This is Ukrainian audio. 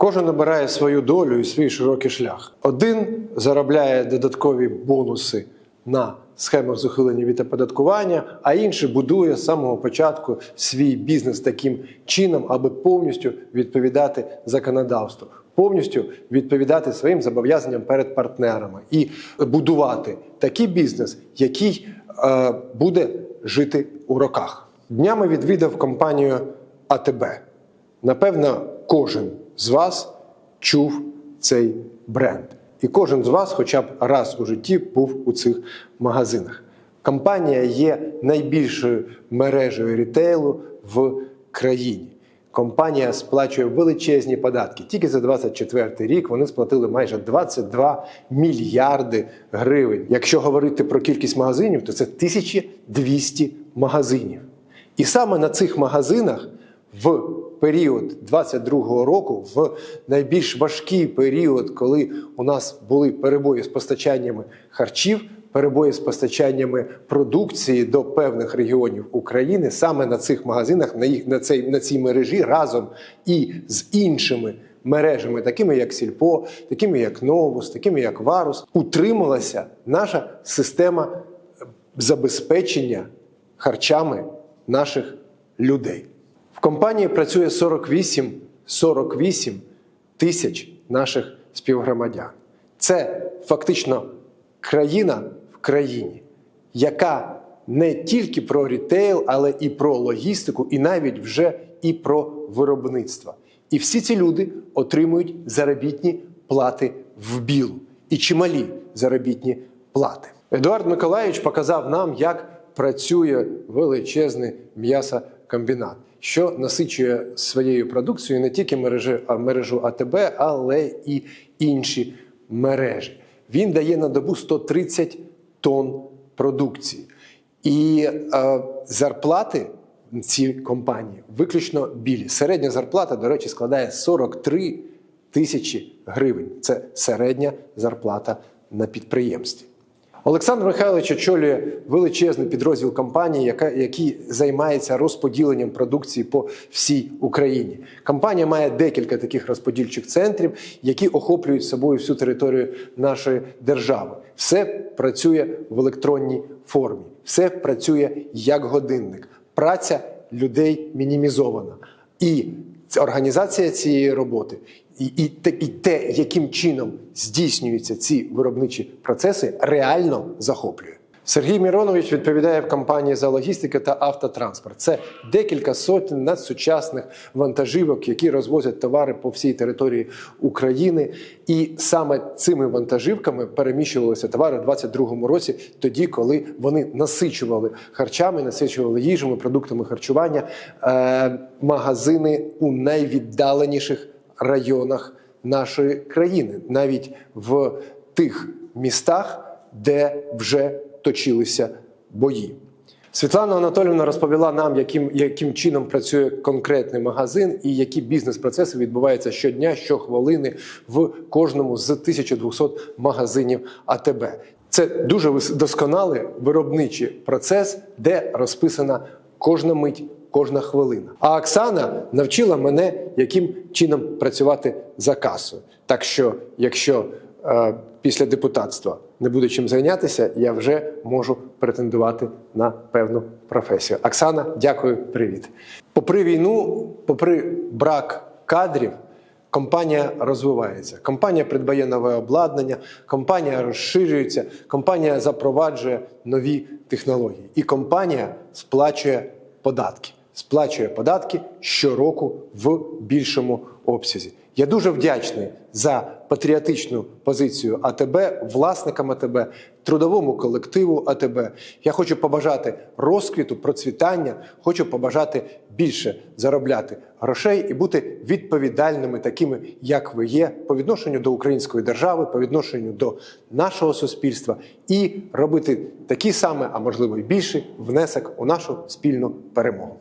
Кожен обирає свою долю і свій широкий шлях. Один заробляє додаткові бонуси на схемах з ухилення від оподаткування, а інший будує з самого початку свій бізнес таким чином, аби повністю відповідати законодавству, повністю відповідати своїм зобов'язанням перед партнерами і будувати такий бізнес, який е, буде жити у роках. Днями відвідав компанію АТБ. Напевно, кожен з вас чув цей бренд. І кожен з вас, хоча б раз у житті, був у цих магазинах. Компанія є найбільшою мережею рітейлу в країні. Компанія сплачує величезні податки. Тільки за 24 рік вони сплатили майже 22 мільярди гривень. Якщо говорити про кількість магазинів, то це 1200 магазинів. І саме на цих магазинах в період 22-го року, в найбільш важкий період, коли у нас були перебої з постачаннями харчів, перебої з постачаннями продукції до певних регіонів України, саме на цих магазинах, на їх на цей на цій мережі разом і з іншими мережами, такими як Сільпо, такими як Новус, такими як Варус, утрималася наша система забезпечення харчами наших людей. В компанії працює 48, 48 тисяч наших співгромадян. Це фактично країна в країні, яка не тільки про рітейл, але і про логістику, і навіть вже і про виробництво. І всі ці люди отримують заробітні плати в білу і чималі заробітні плати. Едуард Миколаївич показав нам, як працює величезний м'ясокомбінат, що насичує своєю продукцією не тільки мережі, а мережу АТБ, але і інші мережі. Він дає на добу 130 тонн продукції. І е, зарплати ці компанії виключно білі. Середня зарплата, до речі, складає 43 тисячі гривень. Це середня зарплата на підприємстві. Олександр Михайлович очолює величезний підрозділ компанії, яка, який займається розподіленням продукції по всій Україні. Компанія має декілька таких розподільчих центрів, які охоплюють собою всю територію нашої держави. Все працює в електронній формі, все працює як годинник. Праця людей мінімізована. І організація цієї роботи і, і, те, і те, яким чином здійснюються ці виробничі процеси, реально захоплює. Сергій Міронович відповідає в компанії за логістику та автотранспорт. Це декілька сотень надсучасних вантажівок, які розвозять товари по всій території України. І саме цими вантажівками переміщувалися товари у 2022 році, тоді, коли вони насичували харчами, насичували їжами, продуктами харчування е, магазини у найвіддаленіших районах нашої країни, навіть в тих містах, де вже точилися бої. Світлана Анатолівна розповіла нам, яким, яким чином працює конкретний магазин і які бізнес-процеси відбуваються щодня, щохвилини в кожному з 1200 магазинів АТБ. Це дуже досконалий виробничий процес, де розписана кожна мить, кожна хвилина. А Оксана навчила мене, яким чином працювати за касою. Так що, якщо е, після депутатства не буду чим зайнятися, я вже можу претендувати на певну професію. Оксана, дякую, привіт. Попри війну, попри брак кадрів. Компанія розвивається, компанія придбає нове обладнання, компанія розширюється, компанія запроваджує нові технології, і компанія сплачує податки. Сплачує податки щороку в більшому обсязі. Я дуже вдячний за патріотичну позицію АТБ, власникам АТБ, трудовому колективу АТБ. Я хочу побажати розквіту, процвітання, хочу побажати більше заробляти грошей і бути відповідальними, такими, як ви є, по відношенню до української держави, по відношенню до нашого суспільства, і робити такий самий, а можливо і більший внесок у нашу спільну перемогу.